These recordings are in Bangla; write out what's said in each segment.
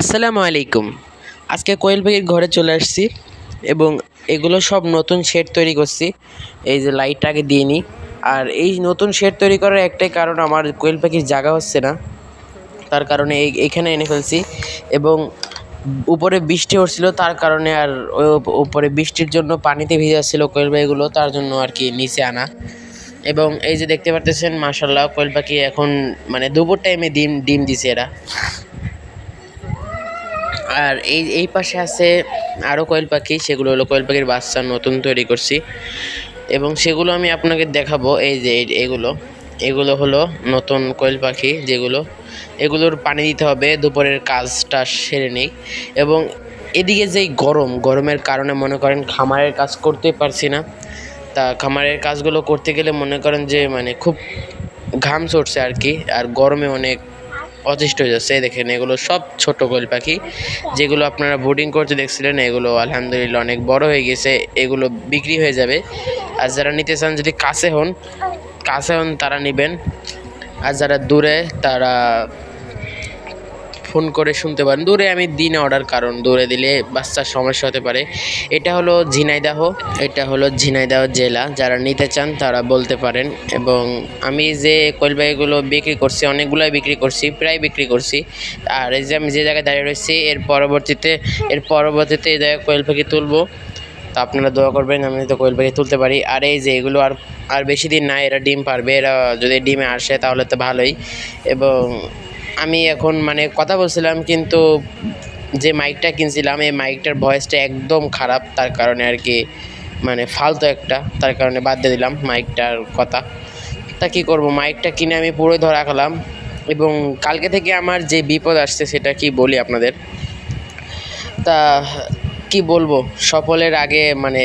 আসসালামু আলাইকুম। আজকে কোয়েল পাখির ঘরে চলে আসছি এবং এগুলো সব নতুন শেড তৈরি করছি। এই যে লাইটটা আগে দিয়ে নিই। আর এই নতুন শেড তৈরি করার একটাই কারণ আমার কোয়েল পাখির জায়গা হচ্ছে না। তার কারণে এই এইখানে এনে ফেলছি এবং উপরে বৃষ্টি হচ্ছিল, তার কারণে আর ওই উপরে বৃষ্টির জন্য পানিতে ভিজে যাচ্ছিল কোয়েল পাখিগুলো তার জন্য আর কি নিচে আনা। এবং এই যে দেখতে পারতেছেন মাশাল্লাহ কোয়েল পাখি এখন মানে দুপুর টাইমে ডিম ডিম দিছে এরা। আর এই এই পাশে আছে আরও কোয়েল পাখি, সেগুলো হলো কোয়েল পাখির বাচ্চা নতুন তৈরি করছি। এবং সেগুলো আমি আপনাকে দেখাবো, এই যে এগুলো। এগুলো হলো নতুন কোয়েল পাখি যেগুলো, এগুলোর পানি দিতে হবে, দুপুরের কাজটা সেরে নেই। এবং এদিকে যেই গরম, গরমের কারণে মনে করেন খামারের কাজ করতে পারছি না। তা খামারের কাজগুলো করতে গেলে মনে করেন যে মানে খুব ঘাম চড়ছে আর কি, আর গরমে অনেক অতিষ্ঠ হয়ে যাচ্ছে। দেখেন, এগুলো সব ছোট কোয়েল পাখি। যেগুলো আপনারা বোর্ডিং করতে দেখছিলেন, এগুলো আলহামদুলিল্লাহ অনেক বড় হয়ে গেছে। এগুলো বিক্রি হয়ে যাবে। আর যারা নিতে চান, যদি কাছে হন কাছে হন তারা নেবেন। আর যারা দূরে, তারা ফোন করে শুনতে পারেন। দূরে আমি দিন অর্ডার কারণ দূরে দিলে বাচ্চার সমস্যা হতে পারে। এটা হলো ঝিনাইদাহ, এটা হলো ঝিনাইদাহ জেলা। যারা নিতে চান তারা বলতে পারেন। এবং আমি যে কোয়েলবাইগুলো বিক্রি করছি, অনেকগুলোই বিক্রি করছি, প্রায় বিক্রি করছি। আর এই যে আমি যে জায়গায় দাঁড়িয়ে রয়েছি, এর পরবর্তীতে এর পরবর্তীতে এই জায়গায় কোয়েল পাখি তুলবো। তো আপনারা দোয়া করবেন, আমি তো কোয়েল পাখি তুলতে পারি। আর এই যে এগুলো আর আর বেশি দিন না, এরা ডিম পারবে। এরা যদি ডিমে আসে তাহলে তো ভালোই। এবং আমি এখন মানে কথা বলছিলাম, কিন্তু যে মাইকটা কিনছিলাম, এই মাইকটার ভয়েসটা একদম খারাপ, তার কারণে আর কি মানে ফালতু একটা, তার কারণে বাদ দিয়ে দিলাম মাইকটার কথা। তা কী করব মাইকটা কিনে আমি পুরোই ধরা খেলাম এবং কালকে থেকে আমার যে বিপদ আসছে সেটা কি বলি আপনাদের? তা কি বলব, সফলের আগে মানে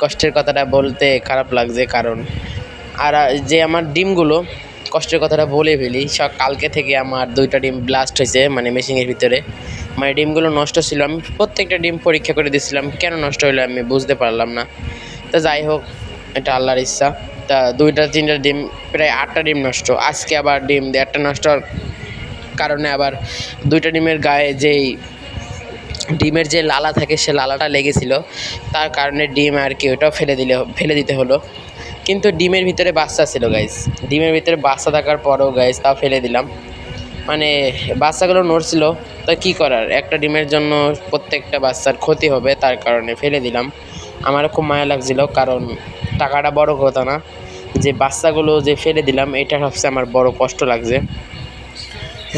কষ্টের কথাটা বলতে খারাপ লাগছে কারণ, আর, যে আমার ডিমগুলো কষ্টের কথাটা বলে ফেলি। সব কালকে থেকে আমার দুইটা ডিম ব্লাস্ট হয়েছে মানে মেশিনের ভিতরে। মানে ডিমগুলো নষ্ট ছিল। আমি প্রত্যেকটা ডিম পরীক্ষা করে দিয়েছিলাম। কেন নষ্ট হলো আমি বুঝতে পারলাম না। তা যাই হোক, এটা আল্লাহর ইচ্ছা। তা দুইটা, তিনটা ডিম, প্রায় আটটা ডিম নষ্ট। আজকে আবার ডিম, দেড়টা নষ্ট হওয়ার কারণে আবার দুইটা ডিমের গায়ে যেই ডিমের যে লালা থাকে, সে লালাটা লেগেছিল। তার কারণে ডিম আর কি ওটাও ফেলে দিলে, ফেলে দিতে হলো। কিন্তু ডিমের ভিতরে বাচ্চা ছিল গাইস ডিমের ভিতরে বাচ্চা থাকার পরেও গাইস তাও ফেলে দিলাম। মানে বাচ্চাগুলো নড়ছিল, তা কী করার? একটা ডিমের জন্য প্রত্যেকটা বাচ্চার ক্ষতি হবে, তার কারণে ফেলে দিলাম। আমারও খুব মায়া লাগছিল, কারণ টাকাটা বড় কথা না। যে বাচ্চাগুলো যে ফেলে দিলাম, এটা সবচেয়ে আমার বড় কষ্ট লাগছে।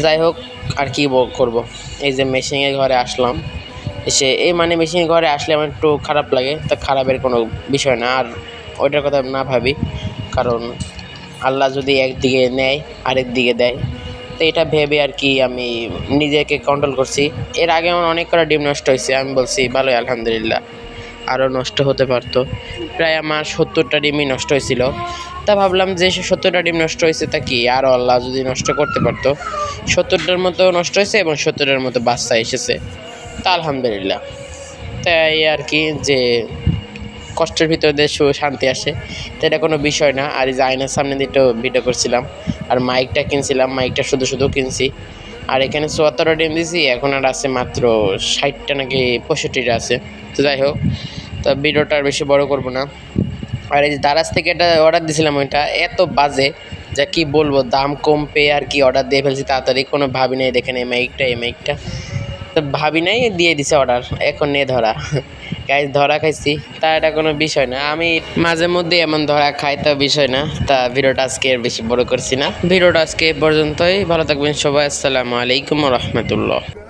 যাই হোক, আর কি করব? এই যে মেশিনের ঘরে আসলাম। এসে, এই মানে মেশিনের ঘরে আসলে আমার একটু খারাপ লাগে, তা খারাপের কোনো বিষয় না। আর ওইটার কথা না ভাবি। কারণ আল্লাহ যদি একদিকে নেয়, আরেক দিকে দেয়। তো এটা ভেবে আর কি আমি নিজেকে কন্ট্রোল করছি। এর আগে আমার অনেক কটা ডিম নষ্ট হয়েছে, আমি বলছি, ভালোই, আলহামদুলিল্লাহ। আরও নষ্ট হতে পারতো। প্রায় আমার সত্তরটা ডিমই নষ্ট হয়েছিল। তা ভাবলাম যে সে সত্তরটা ডিম নষ্ট হয়েছে তা কি? আরও আল্লাহ যদি নষ্ট করতে পারতো, সত্তরটার মতো নষ্ট হয়েছে এবং সত্তরটার মতো বাচ্চা এসেছে। তা আলহামদুলিল্লাহ। তাই আর কি যে কষ্টের ভিতর দিয়ে সু- শান্তি আসে। তো এটা কোনো বিষয় না। আর এই যে আয়নার সামনে দিয়ে একটু ভিডিও করছিলাম। আর মাইকটা কিনছিলাম। মাইকটা শুধু শুধু কিনছি। আর এখানে চুয়াত্তরটা ডিম দিয়েছি এখন আর আছে মাত্র ষাটটা নাকি পঁয়ষট্টিটা আছে। তো যাই হোক, তো ভিডিওটা আর বেশি বড় করব না। আর এই যে দারাজ থেকে এটা অর্ডার দিয়েছিলাম ওইটা। এত বাজে যা কি বলব, দাম কম পেয়ে আর কি অর্ডার দিয়ে ফেলছি তাড়াতাড়ি। কোনো ভাবি নাই দেখেন এই মাইকটা এই মাইকটা তো ভাবি নাই, দিয়ে দিছে অর্ডার এখন নিয়ে ধরা। গাইজ ধরা খাইছি। তা এটা কোনো বিষয় না। আমি মাঝে মধ্যে এমন ধরা খাই, তো বিষয় না। তা ভিডিওটা আজকে আর বেশি বড় করছি না। ভিডিওটা আজকে পর্যন্তই। ভালো থাকবেন সবাই। আসসালামু আলাইকুম রহমতুল্লাহ।